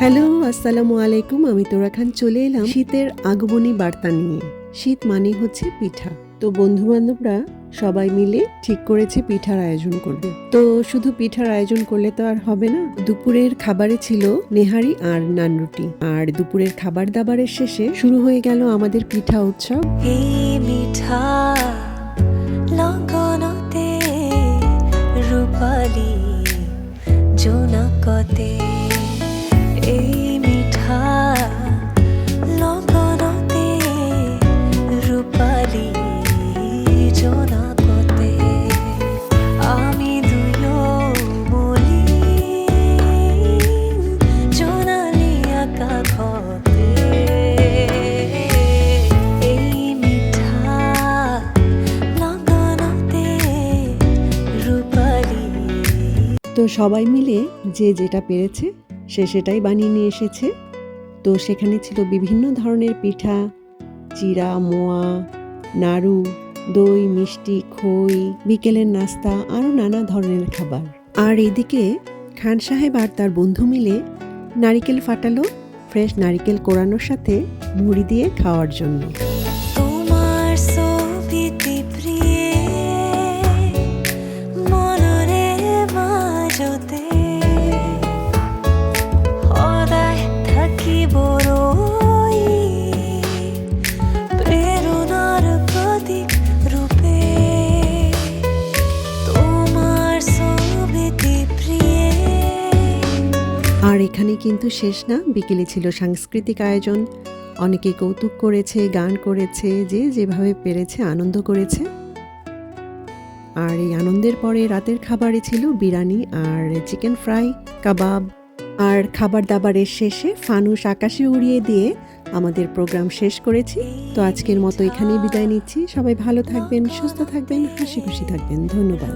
Hello, আসসালামু আলাইকুম। আমি তোরা খান চলে এলাম শীতের আগমনী বার্তা নিয়ে। শীত মানে হচ্ছে পিঠা। তো বন্ধু বান্ধবরা সবাই মিলে ঠিক করেছে পিঠার আয়োজন করবে তো শুধু পিঠার আয়োজন করলে তো আর হবে না, দুপুরের খাবারে ছিল নেহারি আর নান রুটি। আর দুপুরের খাবার দাবারের শেষে শুরু হয়ে গেল আমাদের পিঠা উৎসব। রূপালী জোনাকতে। তো সবাই মিলে যে যেটা পেরেছে সে সেটাই বানিয়ে নিয়ে এসেছে। তো সেখানে ছিল বিভিন্ন ধরনের পিঠা, চিরা, মোয়া, নাড়ু, দই, মিষ্টি, খই, বিকেলের নাস্তা, আরও নানা ধরনের খাবার। আর এদিকে খান সাহেব আর তার বন্ধু মিলে নারিকেল ফাটালো, ফ্রেশ নারিকেল কোরানোর সাথে মুড়ি দিয়ে খাওয়ার জন্য। এখানে কিন্তু শেষ না। বিকেলে ছিল সাংস্কৃতিক আয়োজন। অনেকে কৌতুক করেছে, গান করেছে, যে যেভাবে পেরেছে আনন্দ করেছে। আর এই আনন্দের পরে রাতের খাবারে ছিল বিরিয়ানি আর চিকেন ফ্রাই, কাবাব। আর খাবার দাবারের শেষে ফানুস আকাশে উড়িয়ে দিয়ে আমাদের প্রোগ্রাম শেষ করেছি। তো আজকের মতো এখানেই বিদায় নিচ্ছি। সবাই ভালো থাকবেন, সুস্থ থাকবেন, হাসি খুশি থাকবেন। ধন্যবাদ।